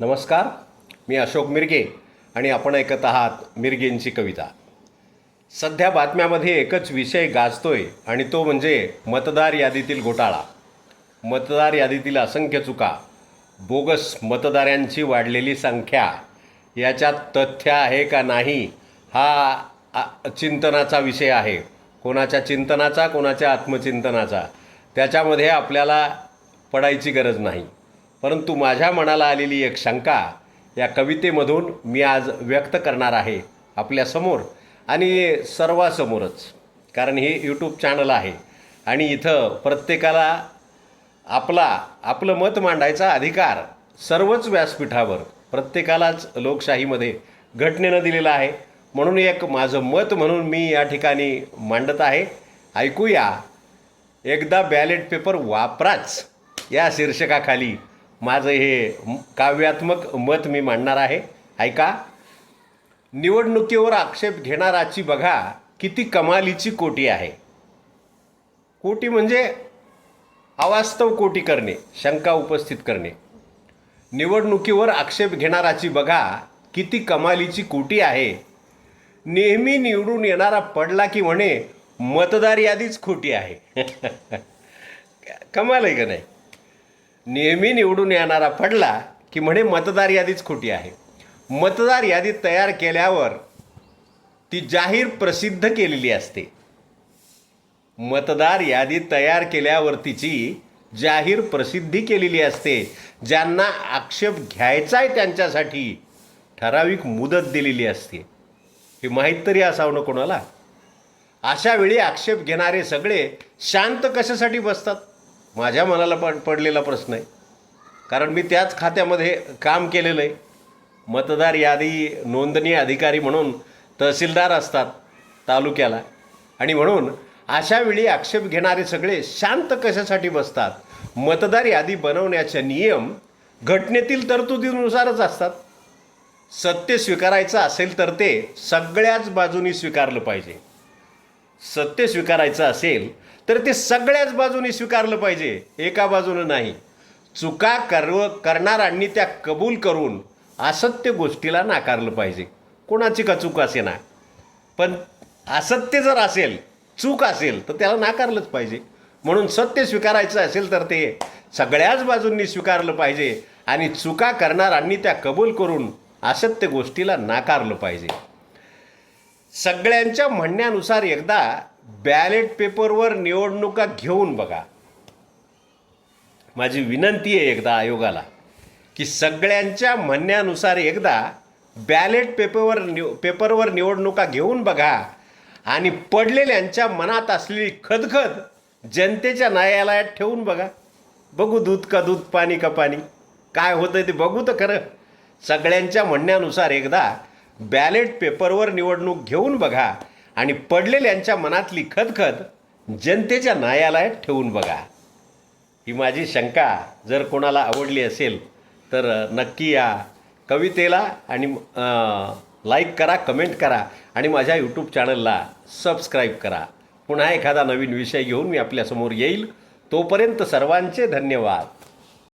नमस्कार मी अशोक मिरगे आणि आपण ऐकत आहात मिरगेंची कविता. सध्या बातम्यामध्ये एकच विषय गाजतोय आणि तो म्हणजे मतदार यादीतील घोटाळा. मतदार यादीतील असंख्य चुका बोगस मतदारांची वाढलेली संख्या याच्यात तथ्य आहे का नाही हा चिंतनाचा विषय आहे. कोणाच्या चिंतनाचा कोणाच्या आत्मचिंतनाचा त्याच्यामध्ये आपल्याला पडायची गरज नाही. परंतु माझ्या मनाला आलेली एक शंका या कवितेमधून मी आज व्यक्त करणार आहे आपल्यासमोर आणि सर्वासमोरच कारण हे यूट्यूब चॅनल आहे. आणि इथं प्रत्येकाला आपला आपलं मत मांडायचा अधिकार सर्वच व्यासपीठावर प्रत्येकालाच लोकशाहीमध्ये घटनेनं दिलेला आहे. म्हणून एक माझं मत म्हणून मी या ठिकाणी मांडत आहे. ऐकूया. एकदा बॅलेट पेपर वापराच या शीर्षकाखाली माझं हे काव्यात्मक मत मी मांडणार आहे. ऐका. निवडणुकीवर आक्षेप घेणाराची बघा किती कमालीची कोटी आहे. कोटी म्हणजे अवास्तव कोटी करणे शंका उपस्थित करणे. निवडणुकीवर आक्षेप घेणाराची बघा किती कमालीची कोटी आहे. नेहमी निवडून येणारा पडला की म्हणे मतदार यादीच खोटी आहे. कमाल आहे का नाही? नेहमी निवडून येणारा पडला की म्हणे मतदार यादीच खोटी आहे. मतदार यादी तयार केल्यावर ती जाहीर प्रसिद्ध केलेली असते. मतदार यादी तयार केल्यावर तिची जाहीर प्रसिद्धी केलेली असते. ज्यांना आक्षेप घ्यायचा आहे त्यांच्यासाठी ठराविक मुदत दिलेली असते. हे माहीत तरी असावं ना कोणाला? अशा वेळी आक्षेप घेणारे सगळे शांत कशासाठी बसतात? माझ्या मनाला पण पडलेला प्रश्न आहे. कारण मी त्याच खात्यामध्ये काम केलेलं आहे. मतदार यादी नोंदणी अधिकारी म्हणून तहसीलदार असतात तालुक्याला. आणि म्हणून अशा वेळी आक्षेप घेणारे सगळे शांत कशासाठी बसतात? मतदार यादी बनवण्याचे नियम घटनेतील तरतुदीनुसारच असतात. सत्य स्वीकारायचं असेल तर ते सगळ्याच बाजूनी स्वीकारलं पाहिजे. सत्य स्वीकारायचं असेल तर ते सगळ्याच बाजूनी स्वीकारलं पाहिजे. एका बाजूनं नाही. चुका करव करणाऱ्यांनी त्या कबूल करून असत्य गोष्टीला नाकारलं पाहिजे. कोणाची का चूक असे ना? पण असत्य जर असेल चूक असेल तर त्याला नाकारलंच पाहिजे. म्हणून सत्य स्वीकारायचं असेल तर ते सगळ्याच बाजूंनी स्वीकारलं पाहिजे आणि चुका करणाऱ्यांनी त्या कबूल करून असत्य गोष्टीला नाकारलं पाहिजे. सगळ्यांच्या म्हणण्यानुसार एकदा बॅलेट पेपरवर निवडणुका घेऊन बघा. माझी विनंती आहे एकदा आयोगाला की सगळ्यांच्या म्हणण्यानुसार एकदा बॅलेट पेपरवर निव पेपरवर निवडणुका घेऊन बघा आणि पडलेल्यांच्या मनात असलेली खदखद जनतेच्या न्यायालयात ठेवून बघा. बघू दूध का दूध पाणी का पाणी. काय होतं ते बघू तर खरं. सगळ्यांच्या म्हणण्यानुसार एकदा बॅलेट पेपरवर निवडणूक घेऊन बघा आणि पडलेल्यांच्या मनातली खदखद जनतेच्या न्यायालयात ठेवून बघा. ही माझी शंका. जर कोणाला आवडली असेल तर नक्की या कवितेला आणि लाईक करा कमेंट करा आणि माझ्या यूट्यूब चॅनलला सबस्क्राईब करा. पुन्हा एखादा नवीन विषय घेऊन मी आपल्यासमोर येईल. तोपर्यंत सर्वांचे धन्यवाद.